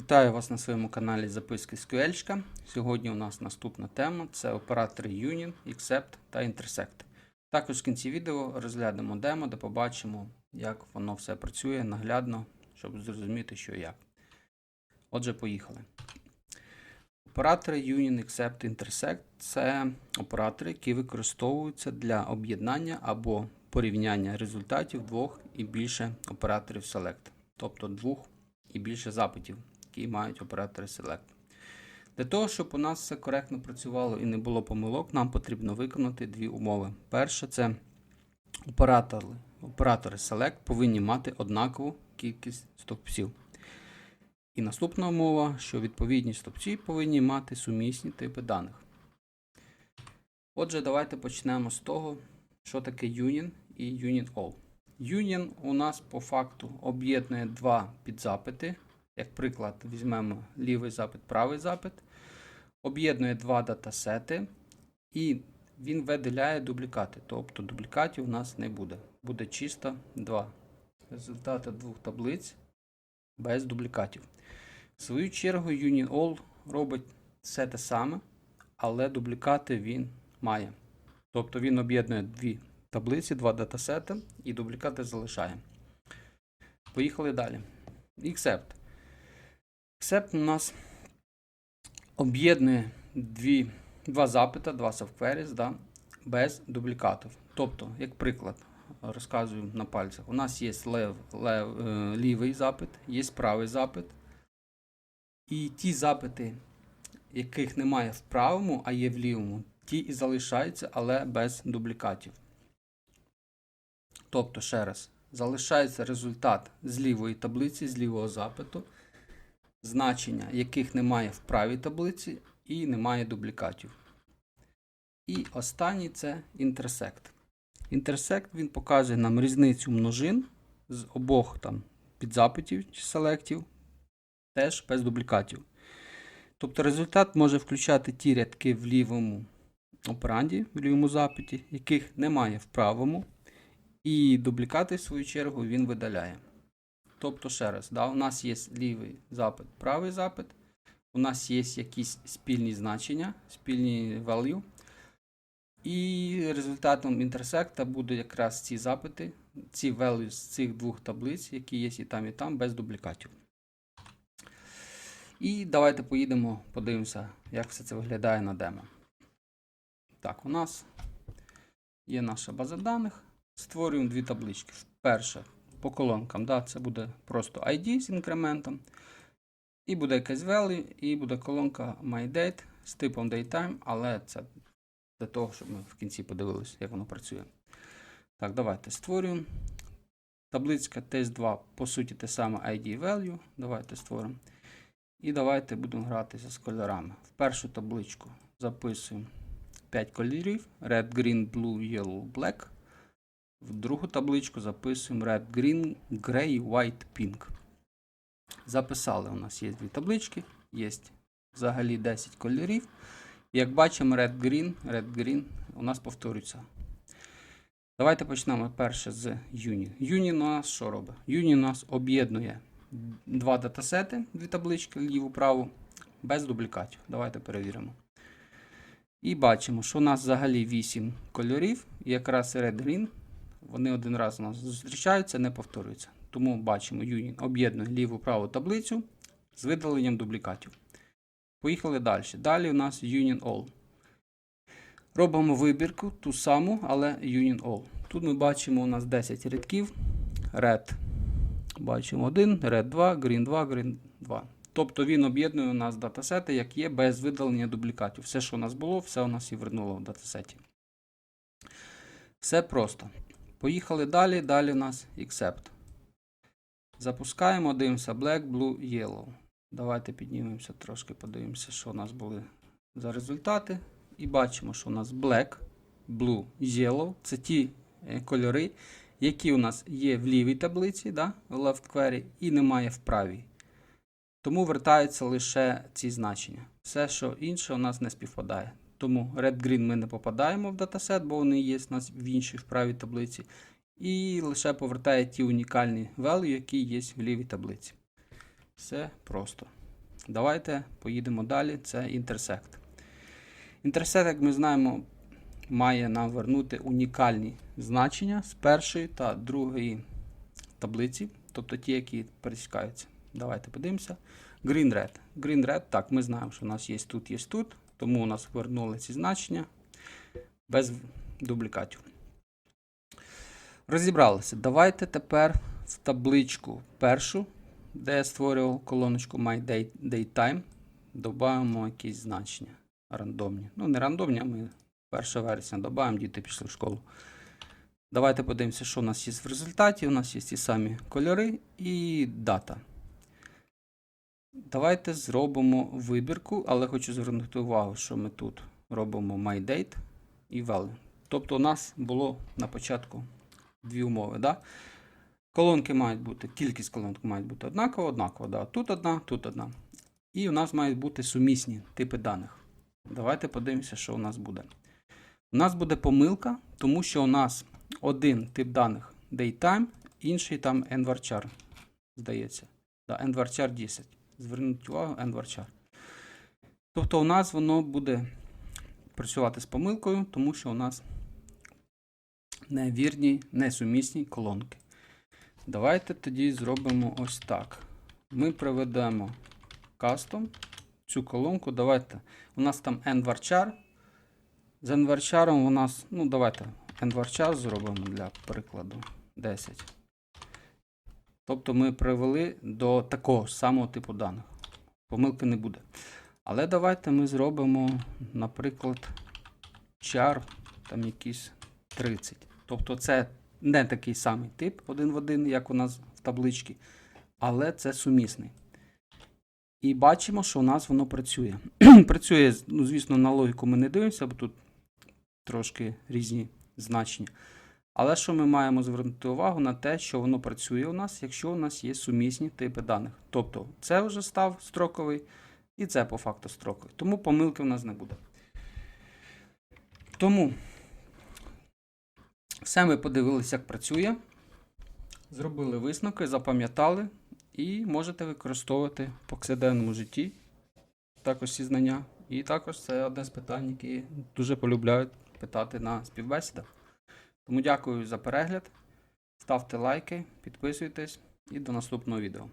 Вітаю вас на своєму каналі Записки з QL. Сьогодні у нас наступна тема це оператори Union, Accept та Intersect. Також в кінці відео розглянемо демо, де побачимо, як воно все працює наглядно, щоб зрозуміти, що і як. Отже, поїхали. Оператори Union, Accept, Intersect це оператори, які використовуються для об'єднання або порівняння результатів двох і більше операторів Select, тобто двох і більше запитів, які мають оператори Select. Для того, щоб у нас все коректно працювало і не було помилок, нам потрібно виконати дві умови. Перше, це оператори, оператори Select повинні мати однакову кількість стовпців. І наступна умова, що відповідні стовпці повинні мати сумісні типи даних. Отже, давайте почнемо з того, що таке Union і Union All. Union у нас по факту об'єднує два підзапити. Як приклад, візьмемо лівий запит, правий запит. Об'єднує два датасети, і він виділяє дублікати. Тобто дублікатів у нас не буде. Буде чисто два. Результати двох таблиць без дублікатів. В свою чергу, Union робить все те саме, але дублікати він має. Тобто він об'єднує дві таблиці, два датасети і дублікати залишає. Поїхали далі. Accept. Accept у нас об'єднує дві, два запита, два softqueries, да, без дублікатів. Тобто, як приклад, розказую на пальцях. У нас є лев, лев, е, лівий запит, є правий запит. І ті запити, яких немає в правому, а є в лівому, ті і залишаються, але без дублікатів. Тобто, ще раз, залишається результат з лівої таблиці, з лівого запиту, значення яких немає в правій таблиці і немає дублікатів. І останній це інтерсект. Інтерсект він показує нам різницю множин з обох там підзапитів чи селектів, теж без дублікатів. Тобто результат може включати ті рядки в лівому операнді, в лівому запиті, яких немає в правому. І дублікати, в свою чергу, він видаляє. Тобто, ще раз, да, у нас є лівий запит, правий запит. У нас є якісь спільні значення, спільні value. І результатом інтерсекта буде якраз ці запити, ці value з цих двох таблиць, які є і там, і там, без дублікатів. І давайте поїдемо, подивимося, як все це виглядає на демо. Так, у нас є наша база даних. Створюємо дві таблички. Перша по колонкам. Да, Це буде просто ID з інкрементом. І буде якась value, і буде колонка MyDate з типом DateTime, але це для того, щоб ми в кінці подивилися, як воно працює. Так, давайте створюємо. Таблиця test2, по суті, те саме ID value. Давайте створимо. І давайте будемо гратися з кольорами. В першу табличку записуємо 5 кольорів: Red, Green, Blue, Yellow, Black. В другу табличку записуємо Red, Green, Gray, White, Pink. Записали, у нас є дві таблички, є взагалі 10 кольорів. Як бачимо, Red, Green, Red, Green у нас повторюється. Давайте почнемо перше з Union. Union у нас що робить? Union у нас об'єднує два датасети, дві таблички, ліву праву, без дублікатів. Давайте перевіримо. І бачимо, що у нас взагалі 8 кольорів, якраз Red Green, вони один раз у нас зустрічаються, не повторюються. Тому бачимо, Union об'єднує ліву праву таблицю з видаленням дублікатів. Поїхали далі. Далі у нас Union All. Робимо вибірку ту саму, але Union All. Тут ми бачимо у нас 10 рядків. Red. Бачимо 1, Red 2, Green 2, Green 2. Тобто він об'єднує у нас датасети, як є, без видалення дублікатів. Все, що у нас було, все у нас і вернуло в датасеті. Все просто. Поїхали далі. Далі у нас Accept. Запускаємо, дивимося Black, Blue, Yellow. Давайте піднімемося трошки, подивимося, що у нас були за результати. І бачимо, що у нас Black, Blue, Yellow це ті е, кольори, які у нас є в лівій таблиці, да, в left query, і немає в правій. Тому вертаються лише ці значення. Все, що інше, у нас не співпадає. Тому Red Green ми не попадаємо в датасет, бо вони є у нас в іншій в правій таблиці. І лише повертає ті унікальні value, які є в лівій таблиці. Все просто. Давайте поїдемо далі. Це інтерсект. Інтерсект, як ми знаємо, має нам вернути унікальні значення з першої та другої таблиці, тобто ті, які пересікаються. Давайте подивимося. Green Red. Green Red, так, ми знаємо, що у нас є тут, є тут, тому у нас вернули ці значення без дублікатів. Розібралися. Давайте тепер в табличку першу, де я створював колоночку My Date, Date додаємо якісь значення рандомні. Ну, не рандомні, а ми 1 вересня додаємо, діти пішли в школу. Давайте подивимося, що у нас є в результаті. У нас є ті самі кольори і дата. Давайте зробимо вибірку, але хочу звернути увагу, що ми тут робимо MyDate і Value. Тобто у нас було на початку дві умови. Да? Колонки мають бути, кількість колонок має бути однакова, однакова. Да? Тут одна, тут одна. І у нас мають бути сумісні типи даних. Давайте подивимося, що у нас буде. У нас буде помилка, тому що у нас один тип даних datetime, інший там nvarchar, здається. Да, nvarchar 10. Зверніть увагу, nvarchar. Тобто у нас воно буде працювати з помилкою, тому що у нас невірні, несумісні колонки. Давайте тоді зробимо ось так. Ми проведемо кастом цю колонку. Давайте. У нас там nvarchar. З nvarchar у нас, ну давайте nvarchar зробимо для прикладу 10. Тобто ми привели до такого самого типу даних. Помилки не буде. Але давайте ми зробимо, наприклад, char там якийсь 30. Тобто це не такий самий тип один в один, як у нас в табличці, але це сумісний. І бачимо, що у нас воно працює. працює, ну, звісно, на логіку ми не дивимося, бо тут трошки різні значення. Але що ми маємо звернути увагу на те, що воно працює у нас, якщо у нас є сумісні типи даних. Тобто це вже став строковий, і це по факту строковий. Тому помилки у нас не буде. Тому все ми подивилися, як працює. Зробили висновки, запам'ятали і можете використовувати в повсякденному житті також ці знання. І також це одне з питань, які дуже полюбляють питати на співбесідах. Тому дякую за перегляд. Ставте лайки, підписуйтесь і до наступного відео.